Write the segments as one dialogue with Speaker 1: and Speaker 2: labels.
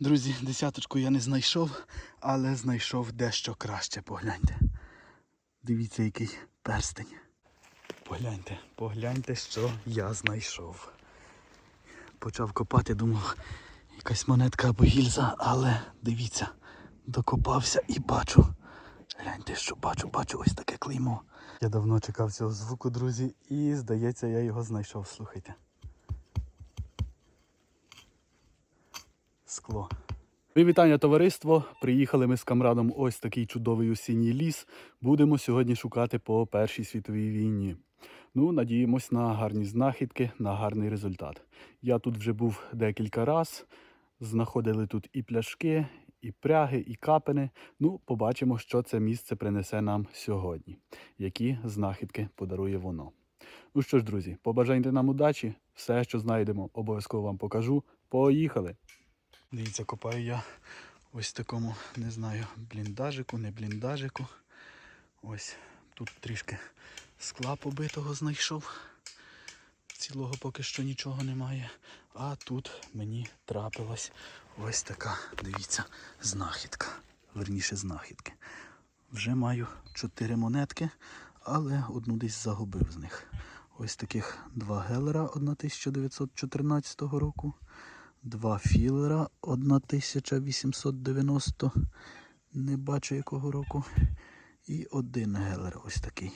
Speaker 1: Друзі, десяточку я не знайшов, але знайшов дещо краще. Погляньте. Дивіться, який перстень. Погляньте, погляньте, що я знайшов. Почав копати, думав, якась монетка або гільза, але дивіться, докопався і бачу. Гляньте, що бачу, бачу ось таке клеймо. Я давно чекав цього звуку, друзі, і здається, я його знайшов. Слухайте. Скло. Вітання, товариство! Приїхали ми з камрадом ось такий чудовий осінній ліс. Будемо сьогодні шукати по Першій світовій війні. Ну, надіємось на гарні знахідки, на гарний результат. Я тут вже був декілька разів. Знаходили тут і пляшки, і пряги, і капини. Ну, побачимо, що це місце принесе нам сьогодні, які знахідки подарує воно. Ну що ж, друзі, побажайте нам удачі. Все, що знайдемо, обов'язково вам покажу. Поїхали! Дивіться, копаю я ось такому, не знаю, бліндажику, не бліндажику. Ось тут трішки скла побитого знайшов. Цілого поки що нічого немає. А тут мені трапилась ось така, дивіться, знахідка. Верніше знахідки. Вже маю чотири монетки, але одну десь загубив з них. Ось таких два гелера 1914 року. Два філера 1890, не бачу якого року. І один гелер ось такий.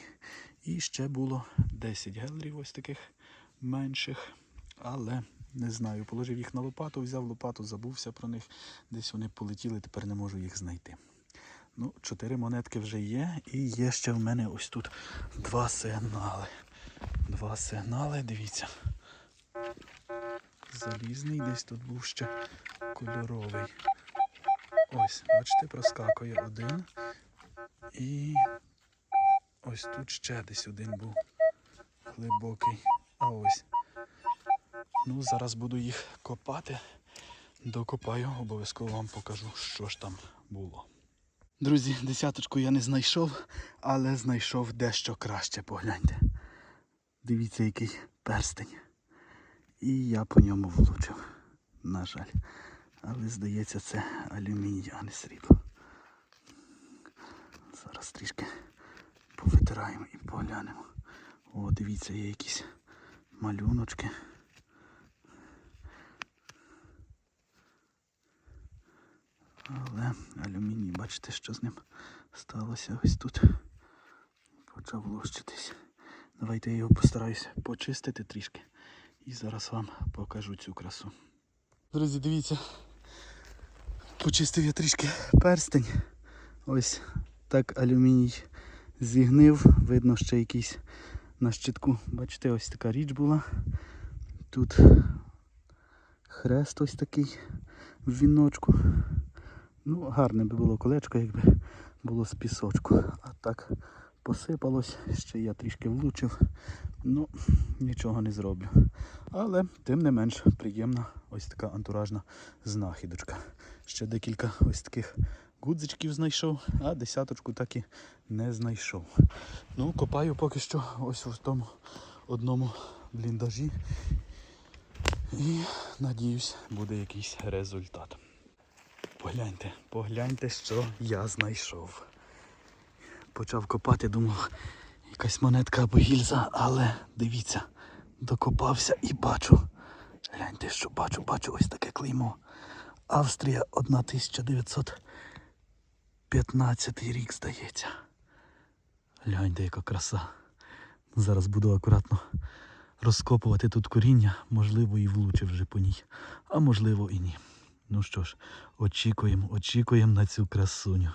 Speaker 1: І ще було 10 гелерів ось таких менших. Але не знаю, положив їх на лопату, взяв лопату, забувся про них. Десь вони полетіли, тепер не можу їх знайти. Ну, чотири монетки вже є. І є ще в мене ось тут два сигнали. Два сигнали, дивіться залізний, десь тут був ще кольоровий. Ось, бачите, проскакує один. І ось тут ще десь один був глибокий. А ось. Ну, зараз буду їх копати. Докопаю, обов'язково вам покажу, що ж там було. Друзі, десяточку я не знайшов, але знайшов дещо краще, погляньте. Дивіться, який перстень. І я по ньому влучив. На жаль. Але здається, це алюміній, а не срібло. Зараз трішки повитираємо і поглянемо. О, дивіться, є якісь малюночки. Але алюміній, бачите, що з ним сталося ось тут. Почав лущитись. Давайте я його постараюся почистити трішки. І зараз вам покажу цю красу. Друзі, дивіться. Почистив я трішки перстень. Ось так алюміній зігнив. Видно, ще якийсь на щитку. Бачите, ось така річ була. Тут хрест ось такий в віночку. Ну, гарне би було колечко, якби було з пісочку. А так посипалось, ще я трішки влучив. Ну, нічого не зроблю. Але тим не менш приємна ось така антуражна знахідочка. Ще декілька ось таких гудзичків знайшов, а десяточку так і не знайшов. Ну, копаю поки що ось в тому одному бліндажі. І надіюсь, буде якийсь результат. Погляньте, погляньте, що я знайшов. Почав копати, думав, якась монетка або гільза, але дивіться, докопався і бачу. Гляньте, що бачу, бачу ось таке клеймо. Австрія 1915 рік, здається. Гляньте, яка краса. Зараз буду акуратно розкопувати тут коріння, можливо, і влучив вже по ній, а можливо і ні. Ну що ж, очікуємо, очікуємо на цю красуню.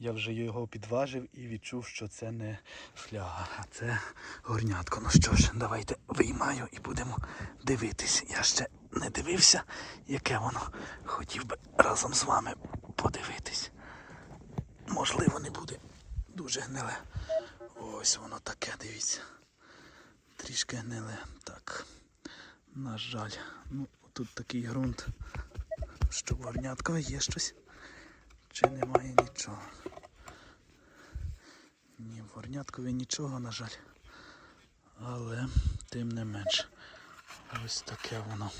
Speaker 1: Я вже його підважив і відчув, що це не фляга, а це горнятко. Ну що ж, давайте виймаю і будемо дивитись. Я ще не дивився, яке воно. Хотів би разом з вами подивитись. Можливо, не буде дуже гниле. Ось воно таке, дивіться. Трішки гниле. Так. На жаль, ну тут такий ґрунт, що в є щось. Чи немає нічого? Ні, в горняткові нічого, на жаль. Але тим не менш. Ось таке воно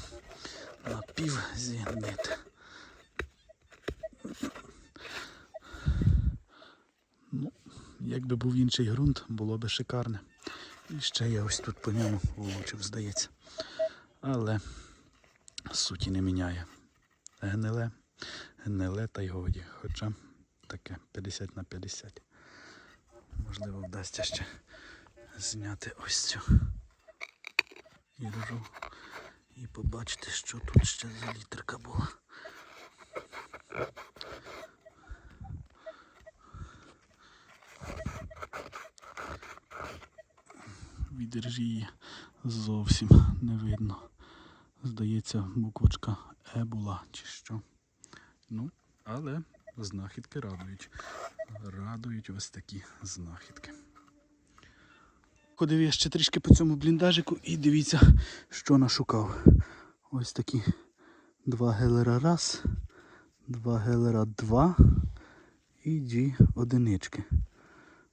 Speaker 1: Напівзінит. Ну, Якби був інший ґрунт, було би шикарне. І ще я ось тут по ньому влучив, здається. Але суті не міняє. Гниле, гниле та й годі. Хоча таке 50 на 50. Можливо, вдасться ще зняти ось цю іржу і побачити, що тут ще за літерка була. Від іржі її зовсім не видно. Здається, буквочка Е була чи що. Ну, але знахідки радують. Радують ось такі знахідки. Ходив я ще трішки по цьому бліндажику і дивіться, що нашукав. Ось такі два гелера раз, два гелера два і дві одинички.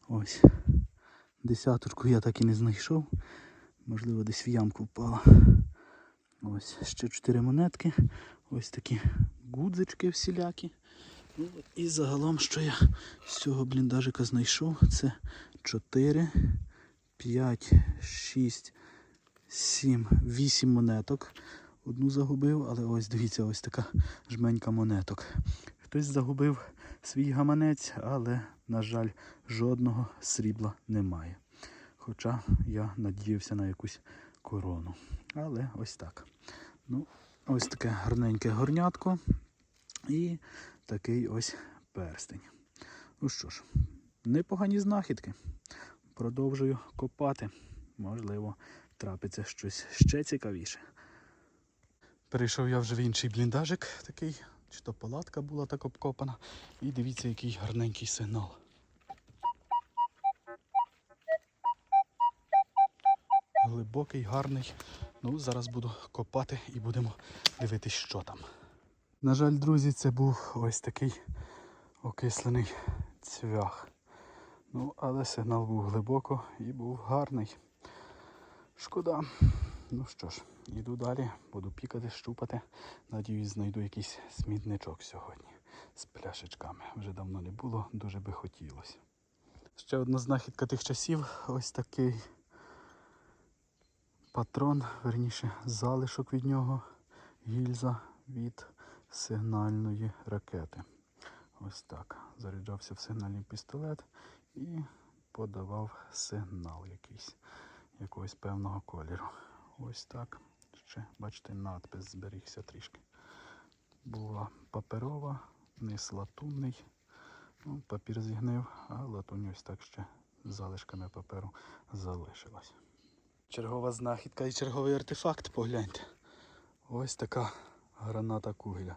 Speaker 1: Ось. Десяточку я так і не знайшов. Можливо, десь в ямку впала. Ось ще чотири монетки. Ось такі гудзички всілякі. І загалом, що я з цього бліндажика знайшов, це 4, 5, 6, 7, 8 монеток. Одну загубив, але ось дивіться, ось така жменька монеток. Хтось загубив свій гаманець, але, на жаль, жодного срібла немає. Хоча я надіявся на якусь корону. Але ось так. Ну, ось таке гарненьке горнятко і такий ось перстень. Ну що ж, непогані знахідки. Продовжую копати. Можливо, трапиться щось ще цікавіше. Перейшов я вже в інший бліндажик такий, чи то палатка була так обкопана. І дивіться, який гарненький сигнал. Глибокий, гарний. Ну, зараз буду копати і будемо дивитись, що там. На жаль, друзі, це був ось такий окислений цвях. Ну, але сигнал був глибоко і був гарний. Шкода. Ну що ж, йду далі, буду пікати, щупати. Надіюсь, знайду якийсь смітничок сьогодні з пляшечками. Вже давно не було, дуже би хотілося. Ще одна знахідка тих часів. Ось такий патрон, верніше, залишок від нього, гільза від сигнальної ракети. Ось так. Заряджався в сигнальний пістолет і подавав сигнал якийсь, якогось певного кольору. Ось так. Ще, бачите, надпис зберігся трішки. Була паперова, низ латунний. Ну, папір зігнив, а латунь ось так ще залишками паперу залишилась. Чергова знахідка і черговий артефакт, погляньте. Ось така граната кугеля.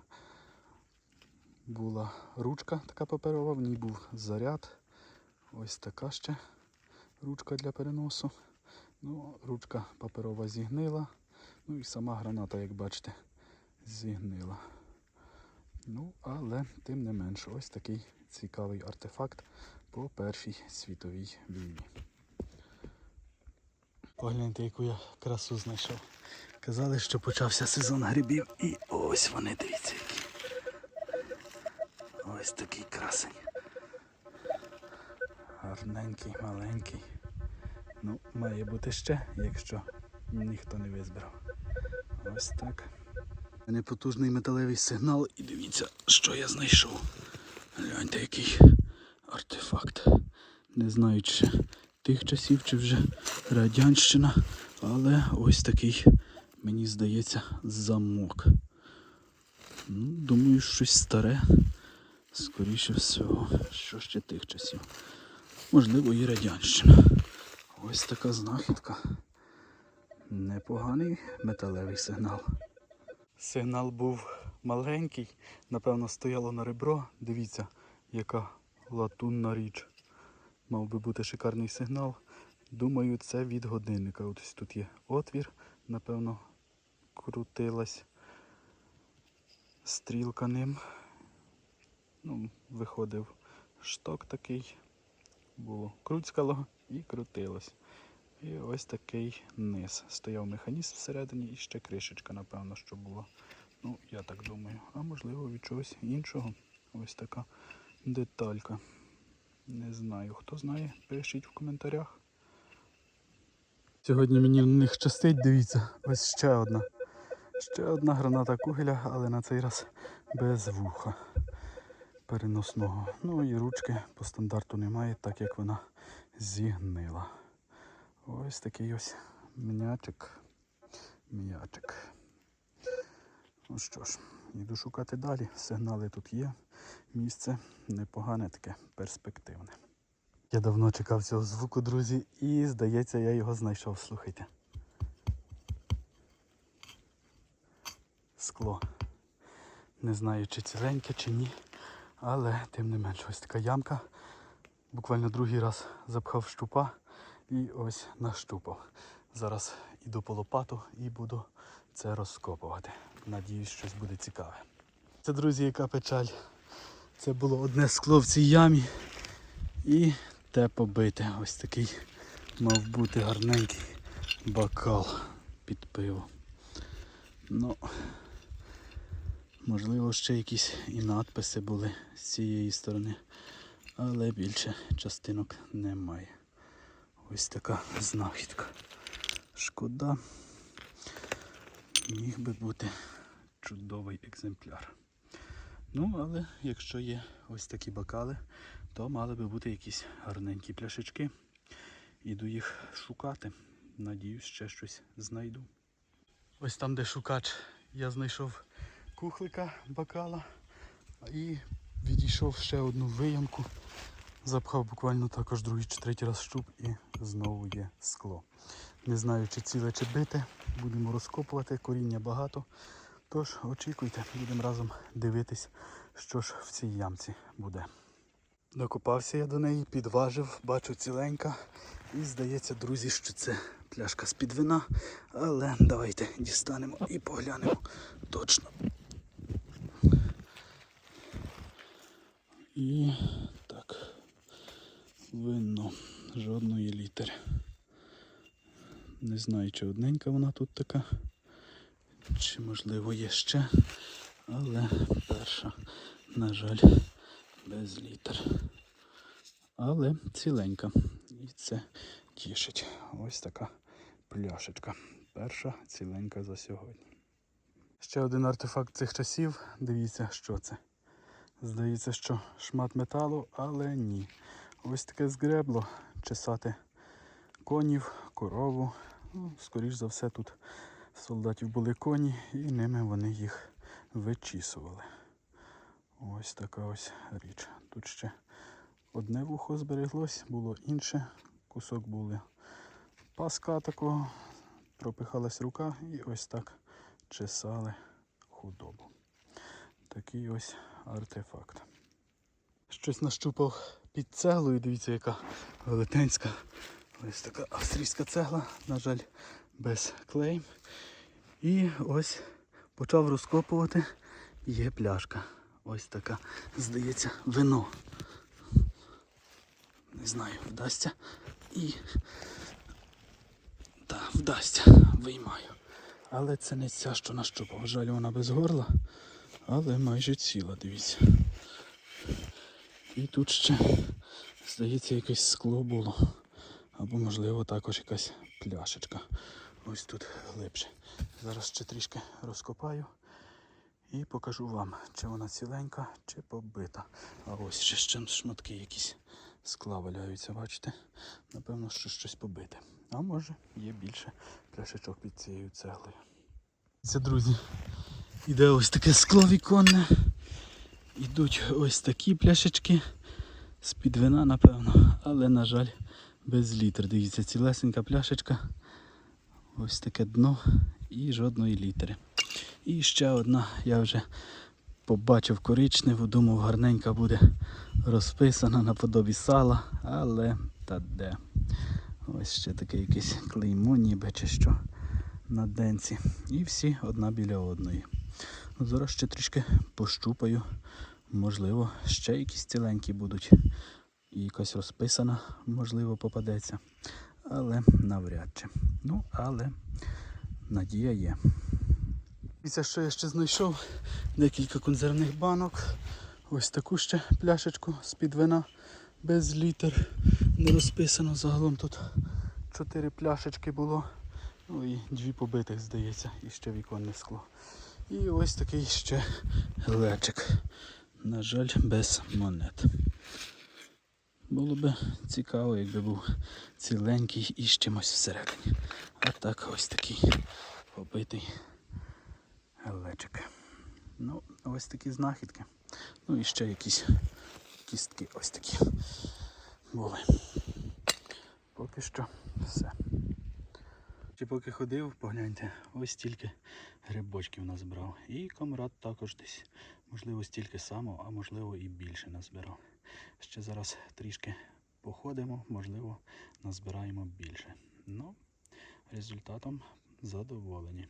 Speaker 1: Була ручка така паперова, в ній був заряд. Ось така ще ручка для переносу. Ну, ручка паперова зігнила. Ну і сама граната, як бачите, зігнила. Ну, але тим не менше, ось такий цікавий артефакт по Першій світовій війні. Погляньте, яку я красу знайшов. Казали, що почався сезон грибів, і ось вони, дивіться, які. Ось такий красень. Гарненький, маленький. Ну, має бути ще, якщо ніхто не визбирав. Ось так. Непотужний металевий сигнал і дивіться, що я знайшов. Гляньте, який артефакт. Не знаю, чи тих часів, чи вже радянщина, але ось такий, мені здається, замок. Ну, думаю, щось старе. Скоріше всього, що ще тих часів. Можливо, і радянщина. Ось така знахідка. Непоганий металевий сигнал. Сигнал був маленький, напевно, стояло на ребро. Дивіться, яка латунна річ. Мав би бути шикарний сигнал. Думаю, це від годинника. Ось тут є отвір, напевно, крутилась стрілка ним. Ну, виходив шток такий, було круцькало і крутилось. І ось такий низ. Стояв механізм всередині і ще кришечка, напевно, що була. Ну, я так думаю. А можливо від чогось іншого. Ось така деталька. Не знаю, хто знає, пишіть в коментарях. Сьогодні мені в них щастить, дивіться, ось ще одна. Ще одна граната кугеля, але на цей раз без вуха переносного. Ну і ручки по стандарту немає, так як вона зігнила. Ось такий ось м'ячик. М'ячик. Ну що ж, йду шукати далі. Сигнали тут є. Місце непогане таке, перспективне. Я давно чекав цього звуку, друзі, і здається, я його знайшов. Слухайте. Скло. Не знаю, чи ціленьке, чи ні. Але тим не менш, ось така ямка. Буквально другий раз запхав щупа і ось нащупав. Зараз іду по лопату і буду це розкопувати. Надіюсь, щось буде цікаве. Це, друзі, яка печаль. Це було одне скло в цій ямі. І те побите. Ось такий мав бути гарненький бокал під пиво. Ну, можливо, ще якісь і надписи були з цієї сторони, але більше частинок немає. Ось така знахідка. Шкода. Міг би бути чудовий екземпляр. Ну, але якщо є ось такі бокали, то мали би бути якісь гарненькі пляшечки. Іду їх шукати. Надіюсь, ще щось знайду. Ось там, де шукач, я знайшов кухлика бокала і відійшов ще одну виямку. Запхав буквально також другий чи третій раз щуп і знову є скло. Не знаю, чи ціле, чи бите. Будемо розкопувати, коріння багато. Тож очікуйте, будемо разом дивитись, що ж в цій ямці буде. Докопався я до неї, підважив, бачу ціленька. І здається, друзі, що це пляшка з-під вина. Але давайте дістанемо і поглянемо точно. І так, вино, жодної літери. Не знаю, чи одненька вона тут така, чи можливо є ще, але перша, на жаль, без літер. Але ціленька. І це тішить. Ось така пляшечка. Перша ціленька за сьогодні. Ще один артефакт цих часів. Дивіться, що це. Здається, що шмат металу, але ні. Ось таке згребло чесати конів, корову. Ну, скоріш за все, тут солдатів були коні, і ними вони їх вичісували. Ось така ось річ. Тут ще одне вухо збереглось, було інше. Кусок були паска такого, пропихалась рука і ось так чесали худобу. Такий ось артефакт. Щось нащупав під цеглою, дивіться, яка велетенська. Ось така австрійська цегла, на жаль, без клейм. І ось почав розкопувати. Є пляшка. Ось така, здається, вино. Не знаю, вдасться. І так, вдасться, виймаю. Але це не ця, що нащупав. Жаль, вона без горла, але майже ціла, дивіться. І тут ще, здається, якесь скло було. Або, можливо, також якась пляшечка. Ось тут глибше. Зараз ще трішки розкопаю і покажу вам, чи вона ціленька, чи побита. А ось ще ще шматки якісь скла валяються, бачите? Напевно, що щось побите. А може є більше пляшечок під цією цеглою. Це, друзі, іде ось таке скло віконне. Ідуть ось такі пляшечки з-під вина, напевно, але, на жаль, без літр. Дивіться, цілесенька пляшечка. Ось таке дно і жодної літери. І ще одна, я вже побачив коричневу, думав, гарненька буде розписана наподобі сала, але та де. Ось ще таке якесь клеймо, ніби чи що на денці. І всі одна біля одної. Зараз ще трішки пощупаю. Можливо, ще якісь ціленькі будуть. І якась розписана, можливо, попадеться. Але навряд чи. Ну, але надія є. Дивіться, що я ще знайшов декілька консервних банок. Ось таку ще пляшечку з-під вина. без літер. Не розписано загалом тут чотири пляшечки було. Ну і дві побитих, здається, і ще віконне скло. І ось такий ще глечик. На жаль, без монет. Було би цікаво, якби був ціленький і з чимось всередині. А так ось такий побитий глечик. Ну, ось такі знахідки. Ну і ще якісь кістки ось такі були. Поки що все. Чи поки ходив, погляньте, ось стільки грибочків назбирав. І комрад також десь, можливо, стільки само, а можливо і більше назбирав. Ще зараз трішки походимо, можливо, назбираємо більше. Ну, результатом задоволені.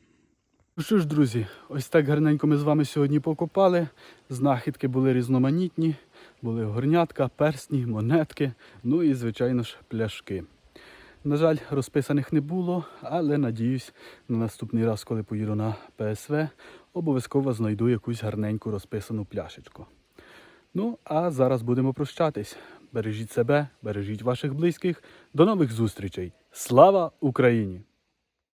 Speaker 1: Ну що ж, друзі, ось так гарненько ми з вами сьогодні покопали. Знахідки були різноманітні, були горнятка, персні, монетки, ну і, звичайно ж, пляшки. На жаль, розписаних не було, але надіюсь, на наступний раз, коли поїду на ПСВ, обов'язково знайду якусь гарненьку розписану пляшечку. Ну, а зараз будемо прощатись. Бережіть себе, бережіть ваших близьких. До нових зустрічей. Слава Україні!